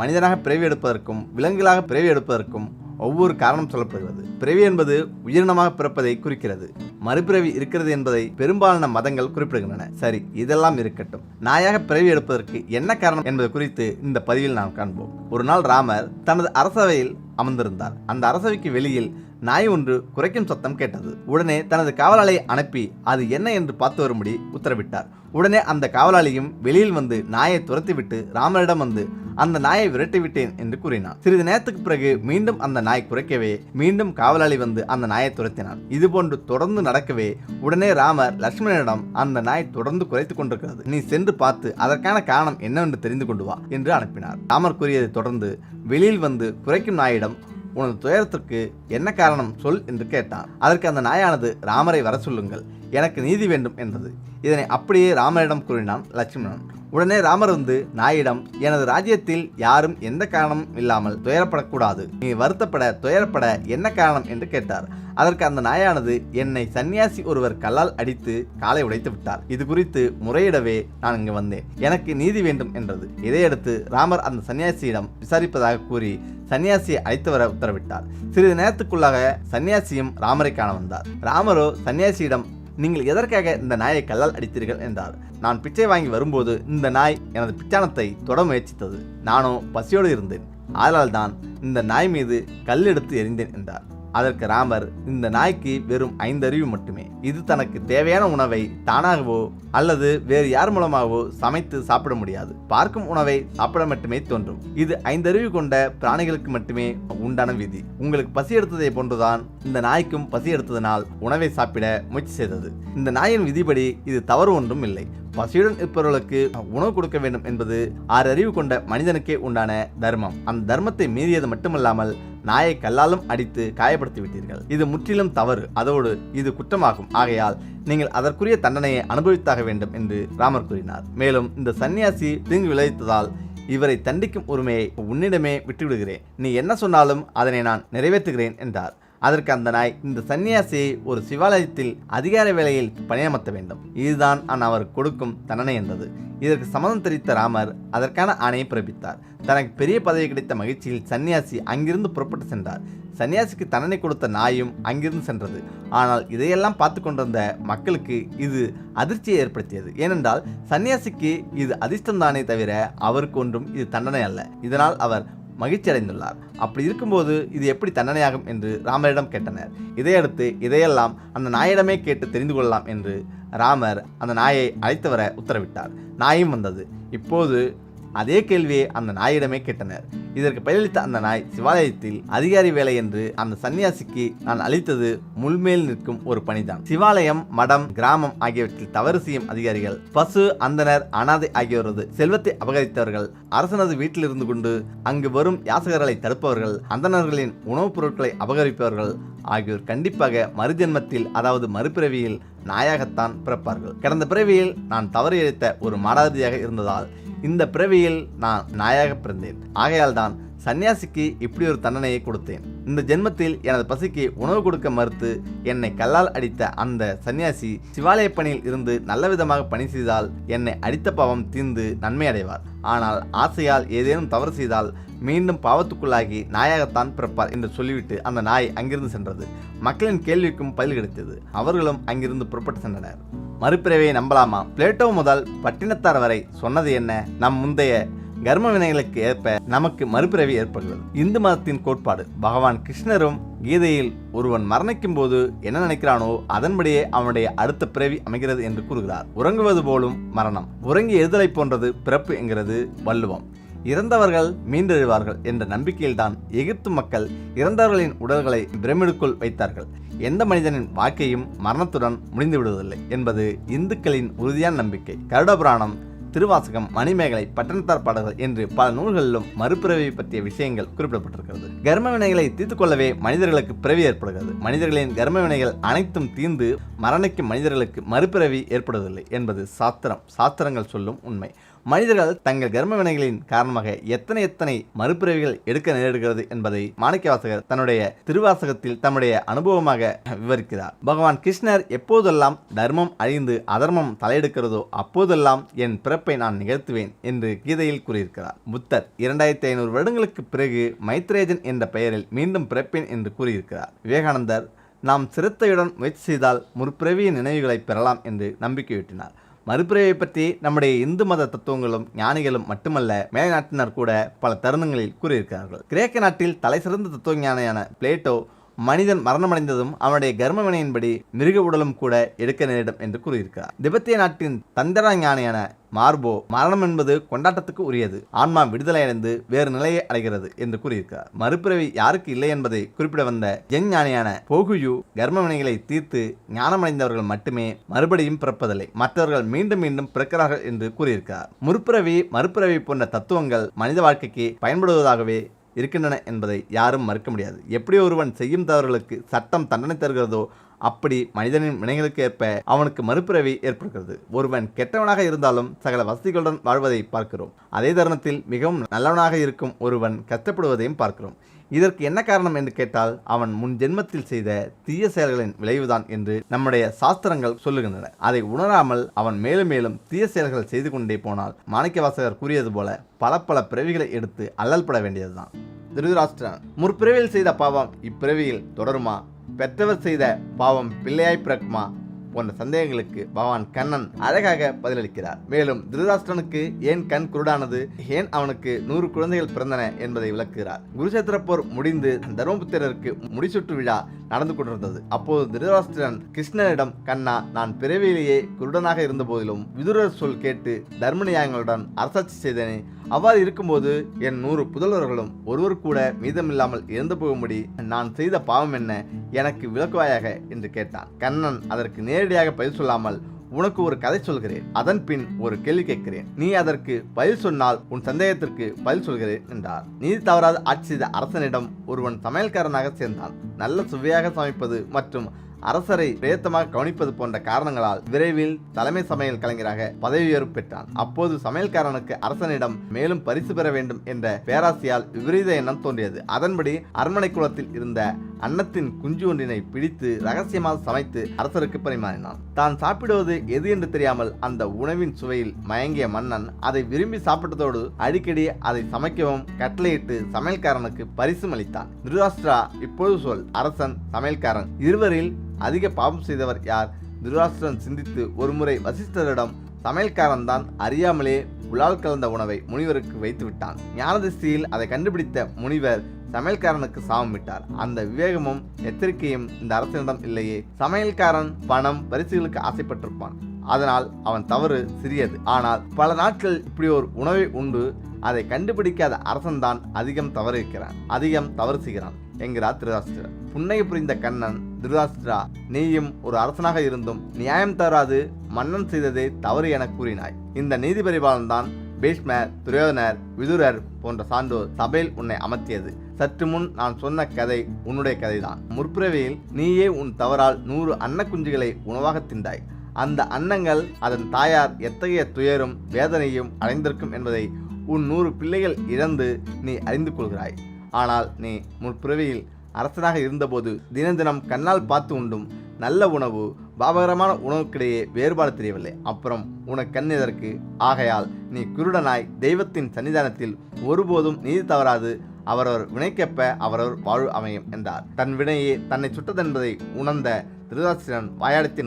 மனிதனாக பிறவி எடுப்பதற்கும் விலங்குகளாக பிறவி எடுப்பதற்கும் ஒவ்வொரு காரணம் சொல்லப்படுகிறது. பிறவி என்பது உயிரினமாக பிறப்பதை குறிக்கிறது. மறுபிறவி இருக்கிறது என்பதை பெரும்பாலான மதங்கள் குறிப்பிடுகின்றன. சரி இதெல்லாம் இருக்கட்டும். நாயாக பிறவி எடுப்பதற்கு என்ன காரணம் என்பது குறித்து இந்த பதிவில் நாம் காண்போம். ஒரு நாள் ராமர் தனது அரசவையில் அமர்ந்திருந்தார். அந்த அரசவைக்கு வெளியில் நாய் ஒன்று குறைக்கும் சத்தம் கேட்டது. உடனே தனது காவலாளை அனுப்பி அது என்ன? என்று பார்த்து வரும்படி உத்தரவிட்டார். உடனே அந்த காவலாளியும் வெளியில் வந்து நாயை துரத்திவிட்டு ராமரிடம் வந்து அந்த நாயை விரட்டிவிட்டேன் என்று கூறினான் சிறிது நேரத்துக்கு பிறகு மீண்டும் அந்த நாய் குறைக்கவே மீண்டும் காவலாளி வந்து அந்த நாயை துரத்தினான் இதுபோன்று தொடர்ந்து நடக்கவே உடனே ராமர் லட்சுமணனிடம் அந்த நாய் தொடர்ந்து குறைத்துக் கொண்டிருக்கிறது. நீ சென்று பார்த்து அதற்கான காரணம் என்னவென்று தெரிந்து கொண்டு வா என்று அனுப்பினார். ராமர் கூறியதை தொடர்ந்து வெளியில் வந்து குறைக்கும் நாயிடம் உனது துயரத்திற்கு என்ன காரணம் சொல் என்று கேட்டான் அதற்கு அந்த நாயானது ராமரை வர சொல்லுங்கள். எனக்கு நீதி வேண்டும் என்றது. இதனை அப்படியே ராமரிடம் கூறினான் லட்சுமணன். உடனே ராமர் வந்து நாயிடம் எனது ராஜ்யத்தில் யாரும் எந்த காரணமும் இல்லாமல் துயரப்படக்கூடாது. நீ வருத்தப்பட துயரப்பட என்ன காரணம்? என்று கேட்டார். அதற்கு அந்த நாயானது என்னை சன்னியாசி ஒருவர் கல்லால் அடித்து காலை உடைத்து விட்டார். இது குறித்து முறையிடவே நான் இங்கு வந்தேன். எனக்கு நீதி வேண்டும் என்றது. இதையடுத்து ராமர் அந்த சன்னியாசியிடம் விசாரிப்பதாக கூறி சன்னியாசியை அழைத்து வர உத்தரவிட்டார். சிறிது நேரத்துக்குள்ளாக சன்னியாசியும் ராமரை காண வந்தார். ராமரோ சன்னியாசியிடம் நீங்கள் எதற்காக இந்த நாயை கல்லால் அடித்தீர்கள் என்றார். நான் பிச்சை வாங்கி வரும்போது இந்த நாய் எனது பிச்சானத்தை தொட முயற்சித்தது. நானோ பசியோடு இருந்தேன். ஆதலால் தான் இந்த நாய் மீது கல் எடுத்து எறிந்தேன் என்றார். அதற்கு ராமர் இந்த நாய்க்கு வெறும் ஐந்தறிவு மட்டுமே. இது தனக்கு தேவையான உணவை தானாகவோ அல்லது வேறு யார் மூலமாகவோ சமைத்து சாப்பிட முடியாது. பார்க்கும் உணவை சாப்பிட மட்டுமே தோன்றும். இது ஐந்தறிவு கொண்ட பிராணிகளுக்கு மட்டுமே உண்டான விதி. உங்களுக்கு பசி எடுத்ததை போன்றுதான் இந்த நாய்க்கும் பசி எடுத்ததனால் உணவை சாப்பிட முயற்சி செய்தது. இந்த நாயின் விதிப்படி இது தவறு ஒன்றும் இல்லை. பசியுடன் இருப்பவர்களுக்கு உணவு கொடுக்க வேண்டும் என்பது ஆறு அறிவு கொண்ட மனிதனுக்கே உண்டான தர்மம். அந்த தர்மத்தை மீறியது மட்டுமல்லாமல் நாயை கல்லாலும் அடித்து காயப்படுத்தி விட்டீர்கள். இது முற்றிலும் தவறு. அதோடு இது குற்றமாகும். ஆகையால் நீங்கள் அதற்குரிய தண்டனையை அனுபவித்தாக வேண்டும் என்று ராமர் கூறினார். மேலும் இந்த சன்னியாசி தீங்கு விளைவித்ததால் இவரை தண்டிக்கும் உரிமையை உன்னிடமே விட்டுவிடுகிறேன். நீ என்ன சொன்னாலும் அதனை நான் நிறைவேற்றுகிறேன் என்றார். அதற்கு அந்த நாய் இந்த சன்னியாசியை ஒரு சிவாலயத்தில் அதிகார வேலையில் பணியமர்த்த வேண்டும். இதுதான் நான் அவர் கொடுக்கும் தண்டனை என்றது இதற்கு சம்மதம் தெரிவித்த ராமர் அதற்கான ஆணையை பிறப்பித்தார். தனக்கு பெரிய பதவி கிடைத்த மகிழ்ச்சியில் சன்னியாசி அங்கிருந்து புறப்பட்டு சென்றார். சன்னியாசிக்கு தண்டனை கொடுத்த நாயும் அங்கிருந்து சென்றது. ஆனால் இதையெல்லாம் பார்த்து கொண்டிருந்த மக்களுக்கு இது அதிர்ச்சியை ஏற்படுத்தியது. ஏனென்றால் சன்னியாசிக்கு இது அதிர்ஷ்டம்தானே தவிர அவருக்கு ஒன்றும் இது தண்டனை அல்ல. இதனால் அவர் மகிழ்ச்சி அடைந்துள்ளார் அப்படி இருக்கும்போது இது எப்படி தண்டனையாகும் என்று ராமரிடம் கேட்டனர். இதையடுத்து இதையெல்லாம் அந்த நாயிடமே கேட்டு தெரிந்து கொள்ளலாம் என்று ராமர் அந்த நாயை அழைத்து வர உத்தரவிட்டார். நாயும் வந்தது. இப்போது அதே கேள்வியை அந்த நாயிடமே கேட்டனர். இதற்கு பதிலளித்த அந்த நாய் சிவாலயத்தில் அதிகாரி வேலை என்று அந்த சன்னியாசிக்கு நான் அளித்தது முள்மேல் நிற்கும் ஒரு பணிதான். சிவாலயம் மடம் கிராமம் ஆகியவற்றில் தவறு செய்யும் அதிகாரிகள் பசு அந்தனர் அனாதை ஆகியோரது செல்வத்தை அபகரித்தவர்கள் அரசனது வீட்டில் இருந்து கொண்டு அங்கு வரும் யாசகர்களை தடுப்பவர்கள் அந்தனர்களின் உணவுப் பொருட்களை அபகரிப்பவர்கள் ஆகியோர் கண்டிப்பாக மறுஜென்மத்தில் அதாவது மறுபிறவியில் நாயாகத்தான் பிறப்பார்கள். கடந்த பிறவியில் நான் தவறு இழைத்த ஒரு மாடாதியாக இருந்ததால் இந்த பிறவியில் நான் நாயாக பிறந்தேன். ஆகையால் தான் சன்னியாசிக்கு இப்படி ஒரு தண்டனையை கொடுத்தேன். இந்த ஜென்மத்தில் எனது பசிக்கு உணவு கொடுக்க மறுத்து என்னை கல்லால் அடித்த அந்த சன்னியாசி சிவாலய பணியில் இருந்து நல்ல விதமாக பணி செய்தால் என்னை அடித்த பாவம் தீர்ந்து நன்மை அடைவார் ஆனால் ஆசையால் ஏதேனும் தவறு செய்தால் மீண்டும் பாவத்துக்குள்ளாகி நாயாகத்தான் பிறப்பார் என்று சொல்லிவிட்டு அந்த நாய் அங்கிருந்து சென்றது. மக்களின் கேள்விக்கும் பதில் கிடைத்தது. அவர்களும் அங்கிருந்து புறப்பட்டு சென்றனர். மறுபிறவையை நம்பலாமா? பிளேட்டோ முதல் பட்டினத்தார் வரை சொன்னது என்ன? நம் முந்தைய கர்ம வினைகளுக்கு ஏற்ப நமக்கு மறுபிறவி ஏற்படுகிறது. இந்து மதத்தின் கோட்பாடு பகவான் கிருஷ்ணரும் கீதையில் ஒருவன் மரணிக்கும் போது என்ன நினைக்கிறானோ அதன்படியே அவனுடைய அடுத்த பிறவி அமைகிறது என்று கூறுகிறார். உறங்குவது போலும் மரணம். உறங்கி எழுதலை போன்றது பிறப்பு என்கிறது வள்ளுவம். இறந்தவர்கள் மீண்டெழுவார்கள் என்ற நம்பிக்கையில்தான் எகிப்து மக்கள் இறந்தவர்களின் உடல்களை பிரமிடுக்குள் வைத்தார்கள். எந்த மனிதனின் வாழ்க்கையும் மரணத்துடன் முடிந்து விடுவதில்லை என்பது இந்துக்களின் உறுதியான நம்பிக்கை. கருடபுராணம் திருவாசகம் மணிமேகலை பட்டணத்தார் பாடல்கள் என்று பல நூல்களிலும் மறுபிறவி பற்றிய விஷயங்கள் குறிப்பிடப்பட்டிருக்கிறது. கர்ம வினைகளை தீர்த்து கொள்ளவே மனிதர்களுக்கு பிறவி ஏற்படுகிறது. மனிதர்களின் கர்ம வினைகள் அனைத்தும் தீர்ந்து மரணிக்கும் மனிதர்களுக்கு மறுபிறவி ஏற்படுவதில்லை என்பது சாஸ்திரம் சாஸ்திரங்கள் சொல்லும் உண்மை. மனிதர்கள் தங்கள் கர்ம வினைகளின் காரணமாக எத்தனை எத்தனை மறுபிறவிகள் எடுக்க நேரிடுகிறது என்பதை மாணிக்கவாசகர் தன்னுடைய திருவாசகத்தில் தம்முடைய அனுபவமாக விவரிக்கிறார். பகவான் கிருஷ்ணர் எப்போதெல்லாம் தர்மம் அழிந்து அதர்மம் தலையெடுக்கிறதோ அப்போதெல்லாம் என் பிறப்பை நான் நிகழ்த்துவேன் என்று கீதையில் கூறியிருக்கிறார். புத்தர் இரண்டாயிரத்தி ஐநூறு வருடங்களுக்கு பிறகு மைத்ரேஜன் என்ற பெயரில் மீண்டும் பிறப்பேன் என்று கூறியிருக்கிறார். விவேகானந்தர் நாம் சிரத்தையுடன் முயற்சி செய்தால் முற்பிறவியின் நினைவுகளை பெறலாம் என்று நம்பிக்கையிட்டினார். மறுபிறவை பற்றி நம்முடைய இந்து மத தத்துவங்களும் ஞானிகளும் மட்டுமல்ல மேலைநாட்டினர் கூட பல தருணங்களில் கூறியிருக்கிறார்கள். கிரேக்க நாட்டில் தலைசிறந்த தத்துவ ஞானியான பிளேட்டோ மனிதன் மரணமடைந்ததும் அவனுடைய கர்ம வினையின்படி மிருக உடலும் கூட எடுக்க நேரிடும் என்று கூறியிருக்கிறார். திபெத்திய நாட்டின் தந்திர ஞானியான மார்போ மரணம் என்பது கொண்டாட்டத்துக்கு உரியது. ஆன்மா விடுதலை அடைந்து வேறு நிலையை அடைகிறது என்று கூறியிருக்கிறார். மறுபிறவி யாருக்கு இல்லை என்பதை குறிப்பிட வந்த என் ஞானியான போகுயு கர்ம வினைகளை தீர்த்து ஞானமடைந்தவர்கள் மட்டுமே மறுபடியும் பிறப்பதில்லை. மற்றவர்கள் மீண்டும் மீண்டும் பிறக்கிறார்கள் என்று கூறியிருக்கிறார். முற்பிறவி மறுபிறவி போன்ற தத்துவங்கள் மனித வாழ்க்கைக்கு பயன்படுவதாகவே இருக்கின்றன என்பதை யாரும் மறுக்க முடியாது. எப்படி ஒருவன் செய்யும் தவறுகளுக்கு சட்டம் தண்டனை தருகிறதோ அப்படி மனிதனின் வினைகளுக்கு ஏற்ப அவனுக்கு மறுபிறவி ஏற்படுகிறது. ஒருவன் கெட்டவனாக இருந்தாலும் சகல வசதிகளுடன் வாழ்வதை பார்க்கிறோம். அதே தருணத்தில் மிகவும் நல்லவனாக இருக்கும் ஒருவன் கஷ்டப்படுவதையும் பார்க்கிறோம். இதற்கு என்ன காரணம் என்று கேட்டால் அவன் முன் ஜென்மத்தில் செய்த தீய செயல்களின் விளைவுதான் என்று நம்முடைய சாஸ்திரங்கள் சொல்லுகின்றன. அதை உணராமல் அவன் மேலும் மேலும் தீய செயல்கள் செய்து கொண்டே போனால் மாணிக்கவாசகர் கூறியது போல பல பல பிறவிகளை எடுத்து அல்லல்பட வேண்டியதுதான். திருதராஷ்டிரன் முற்பிறவியில் செய்த பாவம் இப்பிறவியில் தொடருமா? பெற்றவர் செய்த பாவம் பிள்ளையாய் பிறக்குமா? போன்ற சந்தேகங்களுக்கு பகவான் கண்ணன் அழகாக பதிலளிக்கிறார். மேலும் திருதாஷ்டனுக்கு ஏன் கண் குருடானது? ஏன் அவனுக்கு நூறு குழந்தைகள் பிறந்தன என்பதை விளக்குகிறார். குருசேத்திர போர் முடிந்து தர்மபுத்திரருக்கு முடிசுற்று விழா நடந்து கொண்டிருந்தது. அப்போது திருதராஷ்டிரன் கிருஷ்ணனிடம் கண்ணா நான் பிறவியிலேயே குருடனாக இருந்த போதிலும் விதுரர் சொல் கேட்டு தர்மநியாயங்களுடன் அரசாட்சி செய்தேனே. அவ்வாறு இருக்கும்போது என் நூறு புதல்வர்களும் ஒருவர் கூட மீதமில்லாமல் இறந்து போகும்படி நான் செய்த பாவம் என்ன? எனக்கு விளக்குவாயாக? என்று கேட்டான். கண்ணன் அதற்கு நேரடியாக பதில் சொல்லாமல் உனக்கு ஒரு கதை சொல்கிறேன். அதன் பின் ஒரு கேள்வி கேட்கிறேன். நீ அதற்கு பதில் சொன்னால் உன் சந்தேகத்திற்கு பதில் சொல்கிறேன் என்றார். நீதி தவறாது ஆட்சி செய்த அரசனிடம் ஒருவன் சமையல்காரனாக சேர்ந்தான். நல்ல சுவையாக சமைப்பது மற்றும் அரசரை பிரேத்தமாக கவனிப்பது போன்ற காரணங்களால் விரைவில் தலைமை சமையல் கலைஞராக பதவி உயர்வு பெற்றான் அப்போது சமையல்காரனுக்கு அரசனிடம் மேலும் பரிசு பெற வேண்டும் என்ற பேராசியால் விபரீத எண்ணம் தோன்றியது. அதன்படி அரண்மனை குளத்தில் இருந்த அன்னத்தின் குஞ்சு ஒன்றினை பிடித்து ரகசியமாக சமைத்து அரசருக்கு பரிமாறினான். தான் சாப்பிடுவது எது என்று தெரியாமல் அந்த உணவின் சுவையில் மயங்கிய மன்னன் அதை விரும்பி சாப்பிட்டதோடு அடிக்கடி அதை சமைக்கவும் கட்டளையிட்டு சமையல்காரனுக்கு பரிசும் அளித்தான். திருராஷ்டிரா இப்பொழுது சொல் அரசன் சமையல்காரன் இருவரில் அதிக பாவம் செய்தவர் யார்? துராஷ்டிரன் சிந்தித்து ஒருமுறை வசிஷ்டரிடம் சமையல்காரன் தான் அறியாமலே உலால் கலந்த உணவை முனிவருக்கு வைத்து விட்டான். ஞானதிஷ்டியில் அதை கண்டுபிடித்த முனிவர் சமையல்காரனுக்கு சாபம் விட்டார். அந்த விவேகமும் எச்சரிக்கையும் இந்த அரசனிடம் இல்லையே. சமையல்காரன் பணம் பரிசுகளுக்கு ஆசைப்பட்டிருப்பான். அதனால் அவன் தவறு சிறியது. ஆனால் பல நாட்கள் இப்படி ஒரு உணவை உண்டு அதை கண்டுபிடிக்காத அரசன்தான் அதிகம் தவறு இருக்கிறான் அதிகம் தவறு செய்கிறான். என்கிறார் திருதாஸ்திரா புன்னகை புரிந்த கண்ணன் திருதாஸ்திரா நீயும் ஒரு அரசனாக இருந்தும் நியாயம் தவறாது மன்னன் செய்ததே தவறு என கூறினாய். இந்த நீதி பரிபாலன் தான் பீஷ்மர் துரியோதனர் விதுரர் போன்ற சான்றோர் சபையில் உன்னை அமர்த்தியது. சற்று முன் நான் சொன்ன கதை உன்னுடைய கதைதான். முற்பிறவியில் நீயே உன் தவறால் நூறு அன்ன குஞ்சுகளை உணவாக திண்டாய் அந்த அன்னங்கள் அதன் தாயார் எத்தகைய துயரும் வேதனையும் அடைந்திருக்கும் என்பதை உன் நூறு பிள்ளைகள் இழந்து நீ அறிந்து கொள்கிறாய். ஆனால் நீ முற்பிறவியில் அரசனாக இருந்தபோது தினம் தினம் கண்ணால் பார்த்து உண்டும் நல்ல உணவு பாபகரமான உணவுக்கிடையே வேறுபாடு தெரியவில்லை. அப்புறம் உனக்கு கண் எதற்கு? ஆகையால் நீ குருடனாய் தெய்வத்தின் சன்னிதானத்தில் ஒருபோதும் நீதி தவறாது. அவரவர் வினைக்கேற்ப அவரவர் வாழ்வு அமையும் என்றார். தன் வினையே தன்னை சுட்டதென்பதை உணர்ந்த திருதாசிரன் வாயாடித்து